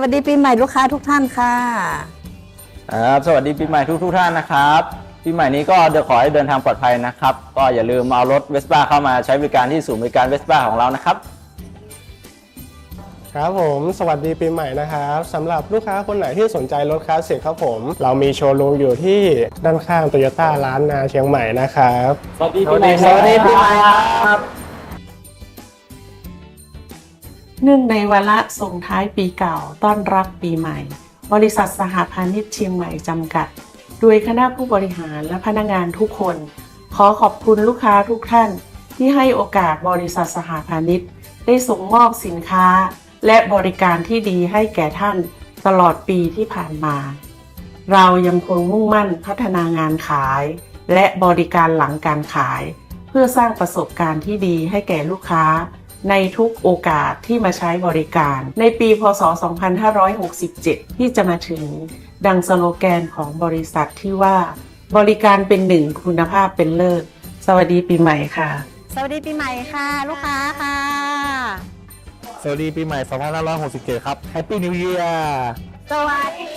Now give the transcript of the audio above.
วัสดีปีใหม่ลูกค้าทุกท่านค่ะ ครับสวัสดีปีใหม่ทุกทุกๆท่านนะครับปีใหม่นี้ก็เดี๋ยวขอให้เดินทางปลอดภัยนะครับ ก็อย่าลืมเอารถเวสป้าเข้ามาใช้บริการที่ศูนย์บริการเวสป้าของเรานะครับ ครับผมสวัสดีปีใหม่นะครับสำหรับลูกค้าคนไหนที่สนใจรถคลาสสิกครับผม เรามีโชว์รูมอยู่ที่ด้านข้างโตโยต้าร้านนาเชียงใหม่นะครับ สวัสดีปีใหม่สวัสดีปีใหม่ครับ เนื่องในวาระส่งท้ายปีเก่าต้อนรับปีใหม่ บริษัทสหพาณิชย์เชียงใหม่จำกัด โดยคณะผู้บริหารและพนักงานทุกคน ขอขอบคุณลูกค้าทุกท่าน ที่ให้โอกาสบริษัทสหพาณิชย์ ได้ส่งมอบสินค้า และบริการที่ดีให้แก่ท่านตลอดปีที่ผ่านมา เรายังคงมุ่งมั่นพัฒนางานขาย และบริการหลังการขาย เพื่อสร้างประสบการณ์ที่ดีให้แก่ลูกค้า ในทุกโอกาสที่มาใช้บริการ ในปีพศ 2567 ที่จะมาถึงดังสโลแกนของบริษัทที่ว่า บริการเป็นหนึ่งคุณภาพเป็นเลิศสวัสดีปีใหม่ค่ะ สวัสดีปีใหม่ค่ะ ลูกค้าค่ะ สวัสดีปีใหม่ 2567 ครับ Happy New Year สวัสดีปีใหม่ค่ะ